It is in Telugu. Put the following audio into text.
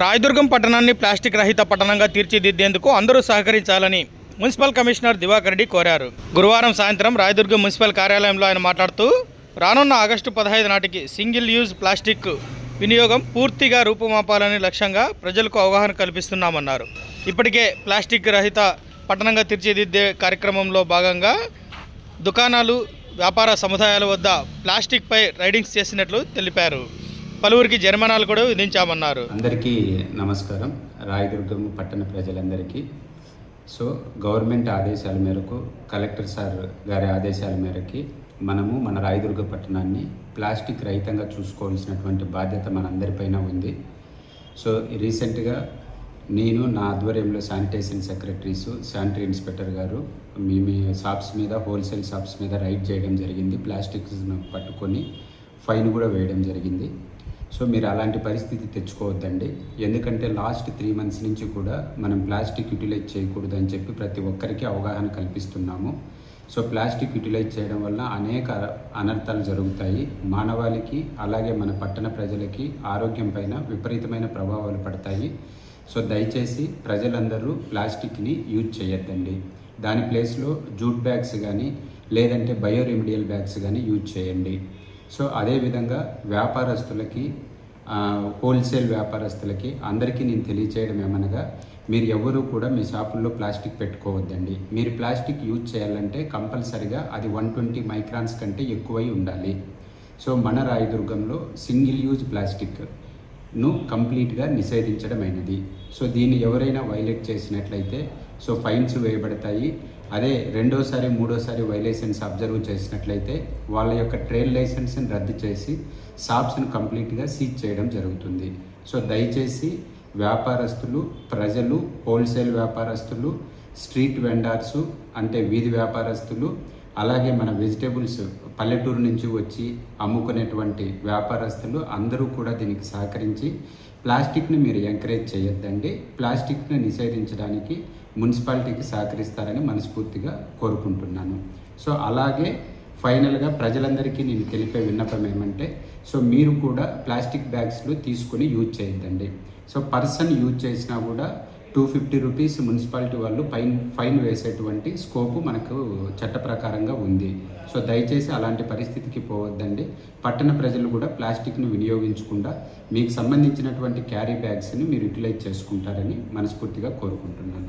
రాయదుర్గం పట్టణాన్ని ప్లాస్టిక్ రహిత పట్టణంగా తీర్చిదిద్దేందుకు అందరూ సహకరించాలని మున్సిపల్ కమిషనర్ దివాకర్ రెడ్డి కోరారు. గురువారం సాయంత్రం రాయదుర్గం మున్సిపల్ కార్యాలయంలో ఆయన మాట్లాడుతూ రానున్న ఆగస్టు పదహైదు నాటికి సింగిల్ యూజ్ ప్లాస్టిక్ వినియోగం పూర్తిగా రూపుమాపాలని లక్ష్యంగా ప్రజలకు అవగాహన కల్పిస్తున్నామన్నారు. ఇప్పటికే ప్లాస్టిక్ రహిత పట్టణంగా తీర్చిదిద్దే కార్యక్రమంలో భాగంగా దుకాణాలు వ్యాపార సముదాయాల వద్ద ప్లాస్టిక్పై రైడింగ్స్ చేసినట్లు తెలిపారు. పలువురికి జరిమానాలు కూడా విధించామన్నారు. అందరికీ నమస్కారం. రాయదుర్గం పట్టణ ప్రజలందరికీ. సో గవర్నమెంట్ ఆదేశాల మేరకు కలెక్టర్ సార్ గారి ఆదేశాల మేరకి మనము మన రాయదుర్గ పట్టణాన్ని ప్లాస్టిక్ రహితంగా చూసుకోవాల్సినటువంటి బాధ్యత మనందరిపైన ఉంది. సో రీసెంట్గా నేను నా ఆధ్వర్యంలో శానిటేషన్ సెక్రటరీస్ శానిటరీ ఇన్స్పెక్టర్ గారు మీ మీ షాప్స్ మీద హోల్సేల్ షాప్స్ మీద రైడ్ చేయడం జరిగింది. ప్లాస్టిక్స్ను పట్టుకొని ఫైన్ కూడా వేయడం జరిగింది. సో మీరు అలాంటి పరిస్థితి తెచ్చుకోవద్దండి. ఎందుకంటే లాస్ట్ త్రీ మంత్స్ నుంచి కూడా మనం ప్లాస్టిక్ యూటిలైజ్ చేయకూడదు అని చెప్పి ప్రతి ఒక్కరికి అవగాహన కల్పిస్తున్నాము. సో ప్లాస్టిక్ యూటిలైజ్ చేయడం వల్ల అనేక అనర్థాలు జరుగుతాయి. మానవాళికి అలాగే మన పట్టణ ప్రజలకి ఆరోగ్యం పైన విపరీతమైన ప్రభావాలు పడతాయి. సో దయచేసి ప్రజలందరూ ప్లాస్టిక్ని యూజ్ చేయొద్దండి. దాని ప్లేస్లో జూట్ బ్యాగ్స్ కానీ లేదంటే బయో రెమిడియల్ బ్యాగ్స్ కానీ యూజ్ చేయండి. సో అదేవిధంగా వ్యాపారస్తులకి హోల్సేల్ వ్యాపారస్తులకి అందరికీ నేను తెలియచేయడం ఏమనగా మీరు ఎవరు కూడా మీ షాపుల్లో ప్లాస్టిక్ పెట్టుకోవద్దండి. మీరు ప్లాస్టిక్ యూజ్ చేయాలంటే కంపల్సరిగా అది వన్ ట్వంటీ మైక్రాన్స్ కంటే ఎక్కువై ఉండాలి. సో మన రాయదుర్గంలో సింగిల్ యూజ్ ప్లాస్టిక్ను కంప్లీట్గా కంప్లీట్గా నిషేధించడమైనది. సో దీన్ని ఎవరైనా వైలేట్ చేసినట్లయితే సో ఫైన్స్ వేయబడతాయి. అదే రెండోసారి మూడోసారి వైలేషన్స్ అబ్జర్వ్ చేసినట్లయితే వాళ్ళ యొక్క ట్రైన్ లైసెన్స్ని రద్దు చేసి షాప్స్ని కంప్లీట్గా సీజ్ చేయడం జరుగుతుంది. సో దయచేసి వ్యాపారస్తులు ప్రజలు హోల్సేల్ వ్యాపారస్తులు స్ట్రీట్ వెండార్సు అంటే వీధి వ్యాపారస్తులు అలాగే మన వెజిటేబుల్స్ పల్లెటూరు నుంచి వచ్చి అమ్ముకునేటువంటి వ్యాపారస్తులు అందరూ కూడా దీనికి సహకరించి ప్లాస్టిక్ని మీరు ఎంకరేజ్ చేయొద్దండి. ప్లాస్టిక్ని నిషేధించడానికి మున్సిపాలిటీకి సహకరిస్తారని మనస్ఫూర్తిగా కోరుకుంటున్నాను. సో అలాగే ఫైనల్గా ప్రజలందరికీ నేను తెలిపే విన్నపం ఏమంటే సో మీరు కూడా ప్లాస్టిక్ బ్యాగ్స్లు తీసుకుని యూజ్ చేయొద్దండి. సో పర్సన్ యూజ్ చేసినా కూడా టూ ఫిఫ్టీ రూపీస్ మున్సిపాలిటీ వాళ్ళు ఫైన్ ఫైన్ వేసేటువంటి స్కోపు మనకు చట్ట ప్రకారంగా ఉంది. సో దయచేసి అలాంటి పరిస్థితికి పోవద్దండి. పట్టణ ప్రజలు కూడా ప్లాస్టిక్ను వినియోగించకుండా మీకు సంబంధించినటువంటి క్యారీ బ్యాగ్స్ని మీరు యూటిలైజ్ చేసుకుంటారని మనస్ఫూర్తిగా కోరుకుంటున్నాను.